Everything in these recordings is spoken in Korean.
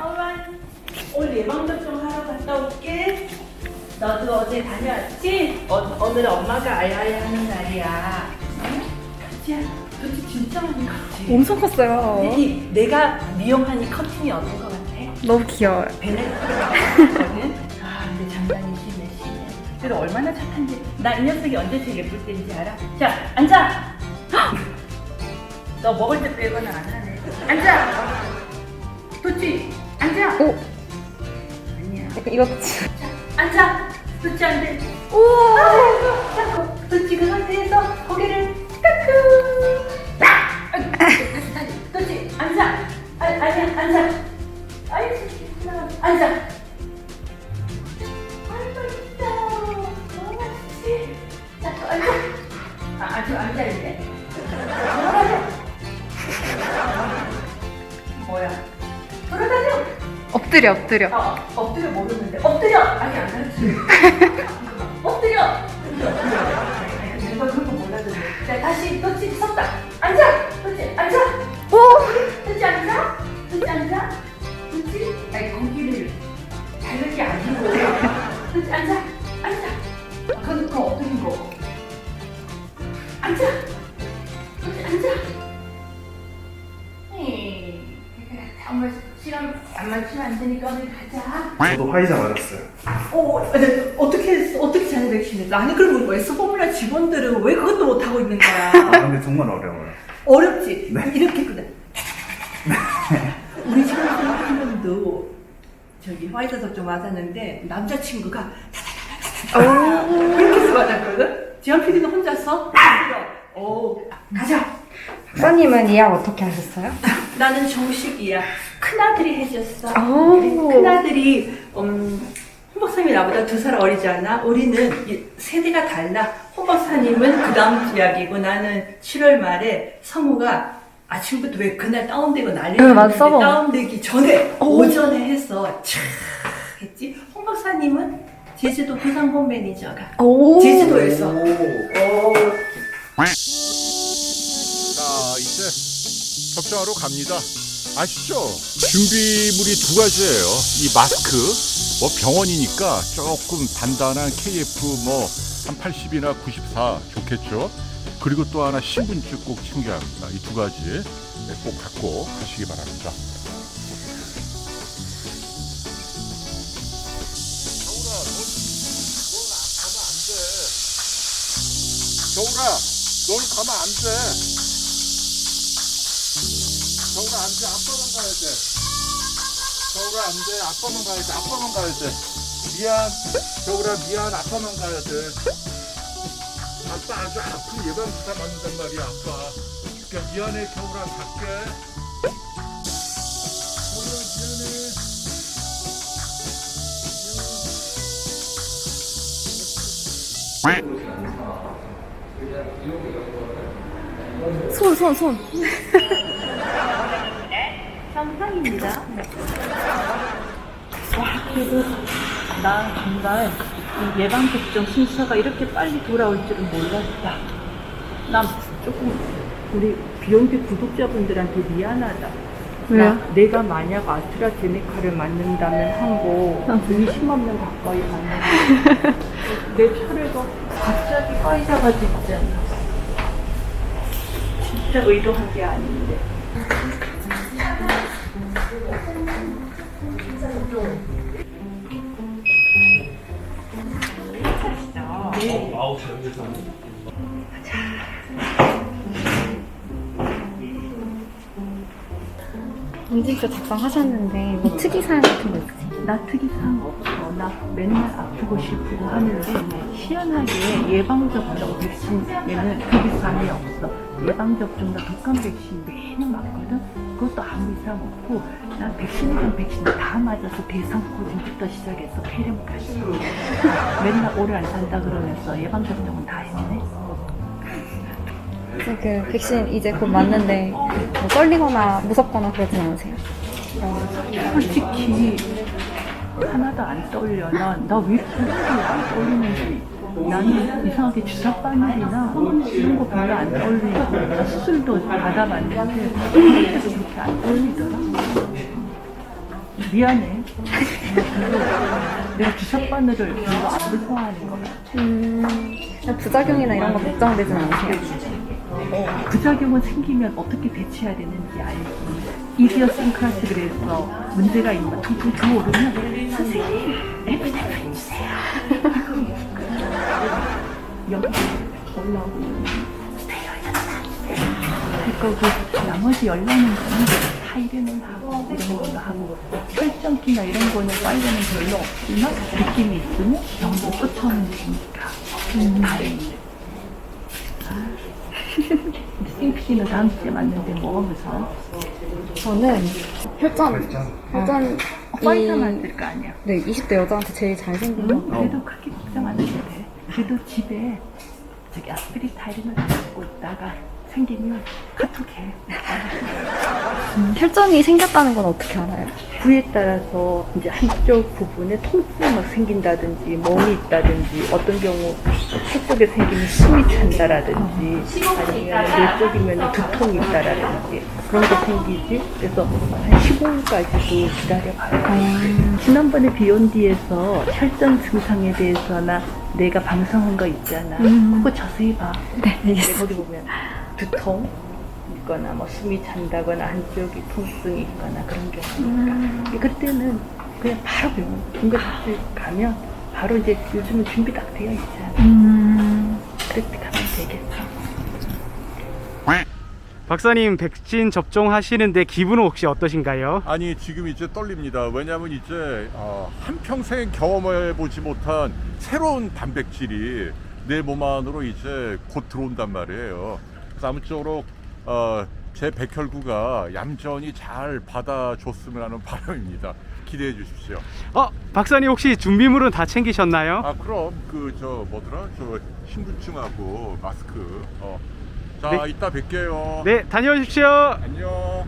엄만 오늘 예방접 종 하러 갔다 올게. 너도 어제 다녀왔지? 어, 오늘 엄마가 아야아야 하는 날이야. 응? 가지야, 도대체 진짜 많이 컸지? 엄청 컸어요. 근데 내가 미용한 이 커팅이 어떤 거 같아? 너무 귀여워요. 베네스거든? 아, 근데 장난이 심해, 심해. 그래도 얼마나 착한지. 나 이 녀석이 언제 제일 예쁠 때인지 알아? 자, 앉아! 헉! 너 먹을 때 빼고는 안 하네. 앉아! 도치, 앉아! 오, 아니야. 약간 진- 앉아! 도치 안 돼. 우와! 자, 도치 그 상태에서 고개를 까크! 아! 앉아! 아, 아니야, 앉아! 아이, 앉아! 아이고, 이쁘다. 너무 맛있지? 자, 또 앉아. 아, 아주 앉아, 이제. 엎드려, 엎드려. 어, 엎드려 모르는데. 엎드려! 아니, 안 가르쳐. 엎드려! 내가 그런 거 몰라도 돼. 자, 다시, 도치 섰다. 앉아! 도치, 앉아! 오! 화이자 맞았어요. 어, 네, 어떻게 어떻게 자녀 백신을? 아니 그럼 왜 스포뮬라 직원들은 왜 그것도 못 하고 있는 아, 거야? 근데 정말 어려워요. 어렵지. 네. 이렇게 그래. 우리 집에서 한 번도 저기 화이자 접종 맞았는데 남자친구가 이렇게 해서 맞았거든. 지현 PD는 혼자서 어 가자. 박사님은 예약 어떻게 하셨어요? 나는 정식이야. 큰아들이 해줬어. 오. 큰아들이 음, 홍 박사님이 나보다 두 살 어리지 않아? 우리는 이- 세대가 달라. 홍 박사님은 그 다음 주약이고 나는 7월 말에 성우가 아침부터 왜 그날 다운되고 난리 응, 맞아, 났는데 써봐. 다운되기 전에 오. 오전에 했어. 촥 했지. 홍 박사님은 제주도 부산본 매니저가 오! 제주도에서 오. 이제 접종하러 갑니다. 아시죠? 준비물이 두 가지예요. 이 마스크, 뭐 병원이니까 조금 단단한 KF 뭐 한 80이나 94 좋겠죠. 그리고 또 하나 신분증 꼭 챙겨야 합니다. 이 두 가지 네, 꼭 갖고 가시기 바랍니다. 겨울아, 너는 가면 안 돼. 겨울아 안 돼. 아빠만 가야 돼. 겨울아 안 돼. 아빠만 가야 돼. 아빠만 가야 돼. 미안. 겨울아 미안. 아빠만 가야 돼. 아빠 아주 아픈 예방 주사 맞는단 말이야. 아빠. 그러니까 미안해. 겨울아 갈게. 겨울아 미안해. 손, 손, 손. 상상입니다. 와, 그래도 나 정말 이 예방접종 순서가 이렇게 빨리 돌아올 줄은 몰랐다. 난 조금 우리 비욘드 구독자분들한테 미안하다. 왜요? 나, 내가 만약 아스트라제네카를 맞는다면 한거 의심 없는 가까이 맞는데 내 차례가 갑자기 화이자가 됐잖아. 진짜 의도한 게 아닌데. 인증서 작성하셨는데 뭐 특이사항 같은 거 있으세요? 나 특이사항 없어. 나 맨날 아프고 싶고 하는데 희한하게 예방접종 백신에는 특이사항이 없어. 예방접종과 독감 백신 매년 맞거든? 그것도 아무 이상 없고 난 백신이랑 백신 다 맞아서 대상코진부터 시작해서 폐렴까지 맨날 오래 안 산다 그러면서 예방접종은 다 했네. 그 백신 이제 곧 맞는데 뭐 떨리거나 무섭거나 그러진 않으세요? 솔직히 하나도 안 떨려. 나나왜 이렇게 안 떨리는지. 나는 이상하게 주사 바늘이나 이런 거 별로 안 떨리고 수술도 받아봤는데 그렇게 안 떨리더라. 미안해. 내가 주사 바늘을 별로 안것 같아. 음, 부작용이나 이런 거 걱정되진 않으세요? 어, 부작용은 생기면 어떻게 대처해야 되는지 알지. 이디어싱크라시 그래서 문제가 있는 통통 들어오르면 선생님 여기 올라오고 그러니까 그 나머지 열나는 거는 타이레놀 하고 이런 걸로 하고 혈전기나 이런 거는 파이레는 별로 없지만 느낌이 있으면 병도 쫓아오면 되니까 음, 다행이네. 싱크씨는 다음 주에 맞는데 뭐가 무서워? 저는 혈전, 혈전, 어, 파이터 이, 만들 거 아니야. 네, 20대 여자한테 제일 잘생긴 응? 거. 그래도 그렇게 걱정 안. 그래도 집에 저기 아스피리타인을 갖고 있다가 생기면 카톡해. 음, 혈전이 생겼다는 건 어떻게 알아요? 부에 따라서 이제 한쪽 부분에 통증이 막 생긴다든지 멍이 있다든지 어떤 경우 한쪽에 생기면 숨이 찬다라든지 아니면 뇌 쪽이면 두통이 있다라든지 그런 게 생기지 그래서 한 15일까지도 기다려봐요 지난번에 비욘디에서 혈전 증상에 대해서나 내가 방송한 거 있잖아. 음. 그거 자세히 봐. 네, 알겠습니다. 거기 보면 두통 있거나 뭐 숨이 찬다거나 한쪽이 통증이 있거나 그런 경우니까. 그때는 그냥 바로 병원 응급실 가면 바로 이제 요즘은 준비 딱 되어 있잖아. 음, 그렇게 가면 되겠어 박사님 백신 접종하시는데 기분은 혹시 어떠신가요? 아니 지금 이제 떨립니다. 왜냐하면 이제 어, 한 평생 경험해 보지 못한 새로운 단백질이 내 몸 안으로 이제 곧 들어온단 말이에요. 그래서 아무쪼록 어, 제 백혈구가 얌전히 잘 받아줬으면 하는 바람입니다. 기대해 주십시오. 어, 박사님 혹시 준비물은 다 챙기셨나요? 아 그럼 그 저 뭐더라 저 신분증하고 마스크. 어. 자 네. 이따 뵐게요. 네, 다녀오십시오. 안녕.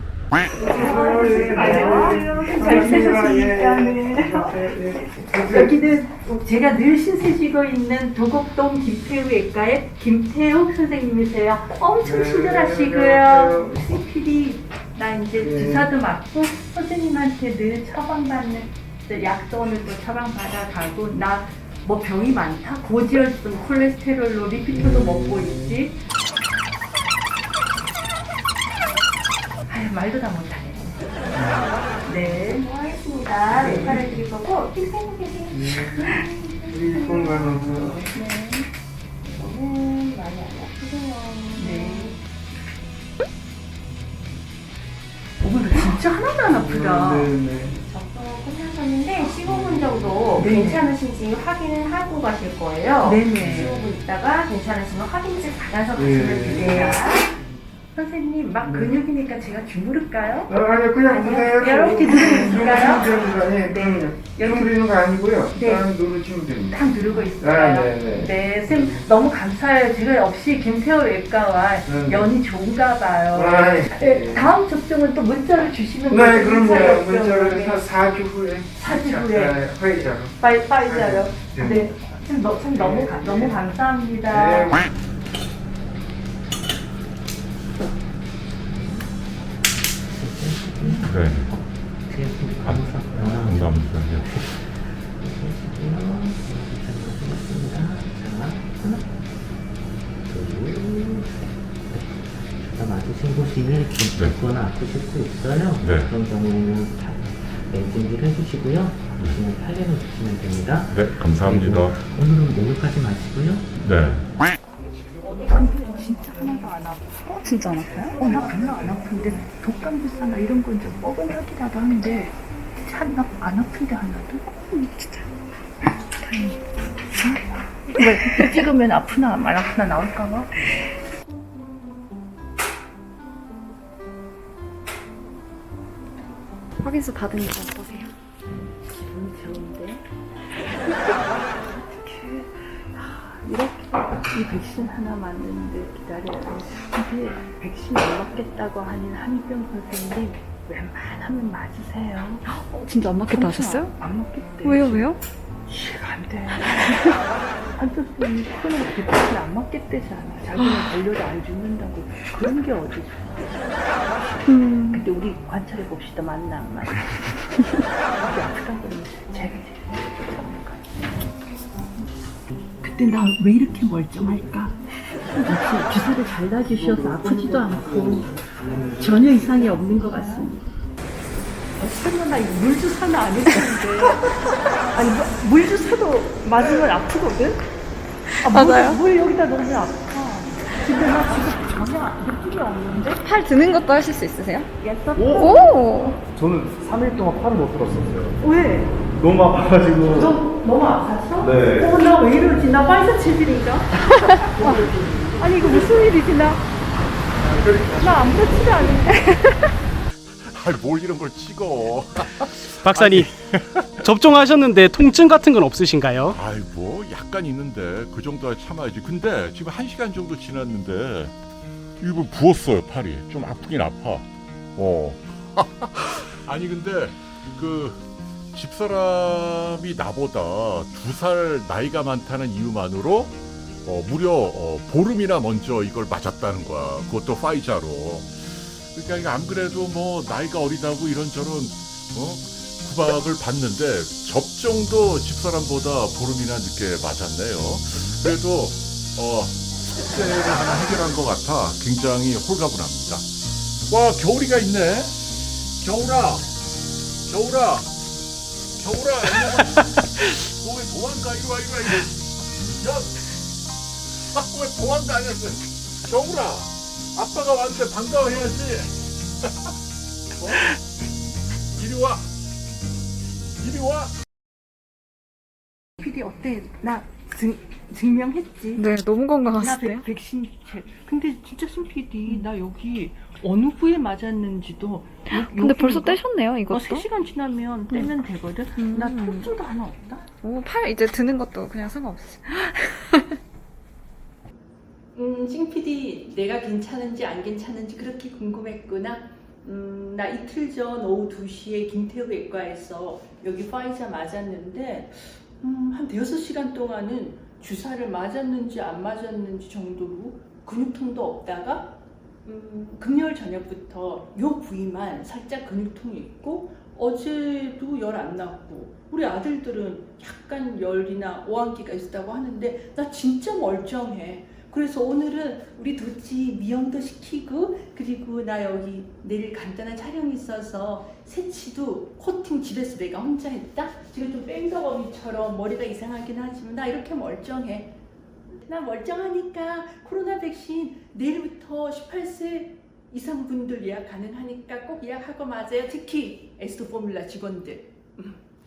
잘 쓰셨으니까 여기는 제가 늘 신세 지고 있는 도곡동 김태우외과의 김태욱 선생님이세요. 엄청 친절하시고요. CPD 나 이제 주사도 맞고 선생님한테 늘 처방받는 약도 오늘 또 처방 받아 가고 나 뭐 병이 많다 고지혈증 콜레스테롤로 리피토도 먹고 있지. 말도 다 못하네. 네. 하겠습니다. 네. 드릴 거고, 저는 많이 안 아프세요. 네. 오늘 진짜 하나도 안 아프다. 네네. 접종 끝나셨는데 15분 정도 네. 괜찮으신지 확인을 하고 가실 거예요. 네네. 15분 있다가 괜찮으시면 확인증 받아서 네. 가시면 됩니다. 선생님 막 근육이니까 제가 주무를까요? 아, 아니 그냥 그대로 이렇게 누르실까요? 됩니다. 네, 그럼요. 주무리는 거 아니고요. 네. 그냥 누르시면 됩니다. 딱 누르고 있어요. 아, 네 네. 네, 선생님 너무 감사해요. 제가 역시 김태호 외과와 네. 연이 좋은가 봐요. 아, 네, 네. 다음 접종은 또 문자를 주시면 네? 문자 그럼요. 문자를 사 4주 후에. 사주 자, 후에. 네, 회의자로. 빠이 빠이자요. 네. 네. 참, 너, 참 너무 가- 너무 감사합니다. 네. 네. 감사합니다. 맞으신 곳이 붓거나 아프실 수 있어요. 네. 그런 경우에는 렌징을 해주시고요. 보시면 팔레로 주시면 됩니다. 네, 감사합니다. 오늘은 목욕하지 마시고요. 네. 진짜 하나도 안 아파. 어, 진짜 안 아파요? 어, 나 별로 안 아픈데 독감 주사나 이런 건 좀 뻐근하기라도 하는데 진짜 안, 아- 안 아픈데 하나도? 음, 진짜 다행이다. 응? 왜 찍으면 아프나 안 아프나 나올까 봐? 확인서 받으니까 어떠세요? 기분 좋은데? 이렇게 이 백신 하나 맞는데 기다려야 이게 백신 안 맞겠다고 하는 한병 선생님 웬만하면 맞으세요. 어, 진짜 안 맞겠다 하셨어요? 안 맞겠대. 왜요, 왜요? 이해가 안 돼. 한쪽이 코로나 백신 안 맞겠대잖아. 자기는 걸려도 안 죽는다고. 그런 게 어디 있어. 음, 근데 우리 관찰해 봅시다. 맞나 안 맞나. 이게 아프다고 그러면 제가 그때 나 왜 이렇게 멀쩡할까? 역시 주사를 잘 놔주셔서 아프지도 않고 전혀 이상이 없는 것 같습니다. 어, 설마 나 물주사는 안 했는데 아니 뭐, 물주사도 맞으면 아프거든? 아, 맞아요. 물, 물 여기다 넣으면 아파. 근데 나 지금 전혀 느낌이 없는데? 팔 드는 것도 하실 수 있으세요? 옛날 오! 저는 3일 동안 팔을 못 들었었어요. 왜? 너무 아파가지고. 너 너무 아팠어? 네. 어, 나 왜 이러지? 나 파이터 체질인가? 아니, 이거 무슨 일이지? 나, 나 아무렇지도 않은데. 아이 뭘 이런 걸 찍어. 박사님, 접종하셨는데 통증 같은 건 없으신가요? 아이 뭐 약간 있는데 그 정도야 참아야지. 근데 지금 한 시간 정도 지났는데 이거 부었어요 팔이. 좀 아프긴 아파. 어. 아니 근데 그 집사람이 나보다 두 살 나이가 많다는 이유만으로 어, 무려 어, 보름이나 먼저 이걸 맞았다는 거야. 그것도 파이자로. 그러니까 안 그래도 뭐 나이가 어리다고 이런저런 어? 구박을 받는데 접종도 집사람보다 보름이나 늦게 맞았네요. 그래도 어, 숙제를 하나 해결한 것 같아 굉장히 홀가분합니다. 와 겨울이가 있네. 겨울아, 겨울아, 겨울아. 너왜 도망가? 이리 와, 이리 와, 이리 와. 야, 아, 왜 도망가? 아니었어. 겨울아, 아빠가 왔는데 반가워해야지. 어? 이리 와. 이리 와. PD 어때? 나 증, 증명했지? 네, 너무 나 건강하시대요. 백, 백신 채. 근데 진짜 신 PD, 나 여기 어느 부에 맞았는지도. 요- 근데 벌써 여기인가? 떼셨네요, 어, 이것도. 3시간 지나면 떼면 되거든? 나 음. 통증도 하나 없다? 오, 팔 이제 드는 것도 그냥 상관없으세요. 음, 싱PD 내가 괜찮은지 안 괜찮은지 그렇게 궁금했구나. 음, 나 이틀 전 오후 2시에 김태우 외과에서 여기 파이자 맞았는데 음, 한 대여섯 시간 동안은 주사를 맞았는지 안 맞았는지 정도로 근육통도 없다가 음, 금요일 저녁부터 요 부위만 살짝 근육통이 있고 어제도 열 안 났고 우리 아들들은 약간 열이나 오한기가 있다고 하는데 나 진짜 멀쩡해. 그래서 오늘은 우리 도치 미용도 시키고 그리고 나 여기 내일 간단한 촬영이 있어서 새치도 코팅 집에서 내가 혼자 했다. 지금 좀 뺑덕어미처럼 머리가 이상하긴 하지만 나 이렇게 멀쩡해. 나 멀쩡하니까 코로나 백신 내일부터 18세 이상 분들 예약 가능하니까 꼭 예약하고 맞아요. 특히 에스토 포뮬라 직원들. 음.